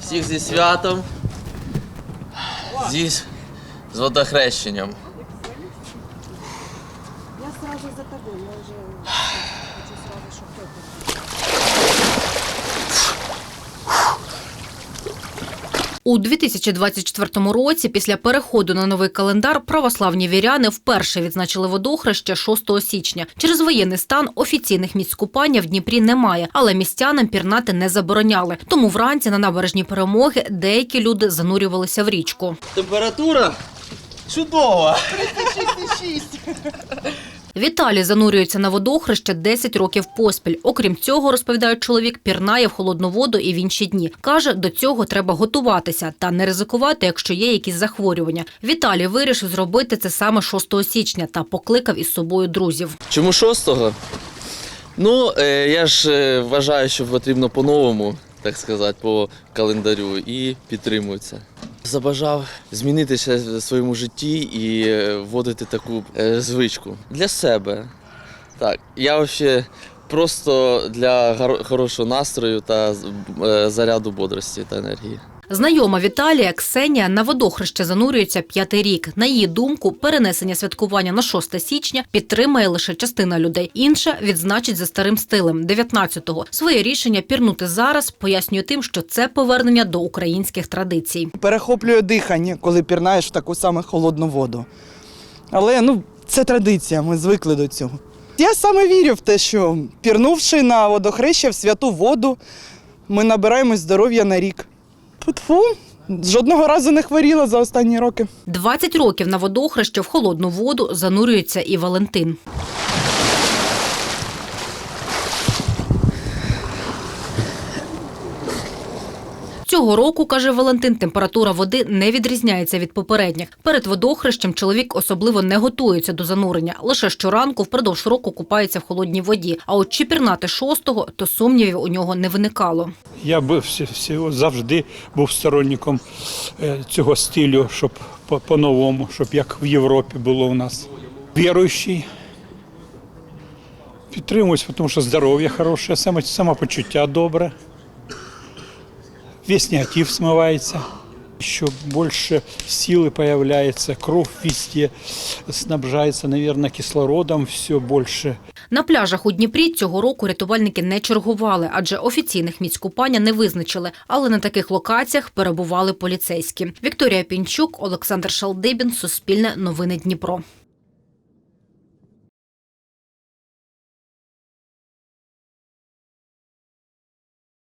Всіх зі святом. Зі з водохрещенням. Я сразу за тобою, я уже У 2024 році, після переходу на новий календар, православні віряни вперше відзначили водохреща 6 січня. Через воєнний стан офіційних місць купання в Дніпрі немає, але містянам пірнати не забороняли. Тому вранці на набережні перемоги деякі люди занурювалися в річку. Температура чудова. Віталій занурюється на водохреще 10 років поспіль. Окрім цього, розповідає чоловік, пірнає в холодну воду і в інші дні. Каже, до цього треба готуватися та не ризикувати, якщо є якісь захворювання. Віталій вирішив зробити це саме 6 січня та покликав із собою друзів. Чому шостого? Ну, е, я ж е, вважаю, що потрібно по-новому, так сказати, по календарю і підтримую це. Забажав змінитися в своєму житті і е, вводити таку е, звичку для себе. Так, я взагалі просто для хорошого настрою та е, заряду бодрості та енергії. Знайома Віталія Ксенія на водохреще занурюється п'ятий рік. На її думку, перенесення святкування на 6 січня підтримає лише частина людей. Інша відзначить за старим стилем 19-го. Своє рішення пірнути зараз пояснює тим, що це повернення до українських традицій. перехоплює дихання, коли пірнаєш в таку саме холодну воду. Але ну, це традиція, ми звикли до цього. Я саме вірю в те, що пірнувши на водохреща в святу воду, ми набираємо здоров'я на рік. Тьфу, жодного разу не хворіла за останні роки. 20 років на водохреще в холодну воду занурюється і Валентин. Цього року, каже Валентин, температура води не відрізняється від попередніх. Перед водохрещем чоловік особливо не готується до занурення. Лише щоранку впродовж року купається в холодній воді. А от чи пірнати шостого, то сумнівів у нього не виникало. Я всі- завжди був сторонником е, цього стилю, щоб по- по-новому, щоб як в Європі було у нас. Віруючий. Підтримуюсь, тому що здоров'я хороше, самопочуття добре. Весь негатив смивається. Еще больше силы появляется, кровь везде снабжается, наверное, кислородом все больше. На пляжах у Дніпрі цього року рятувальники не чергували, адже офіційних місць купання не визначили. Але на таких локаціях перебували поліцейські. Вікторія Пінчук, Олександр Шалдибін, Суспільне новини Дніпро.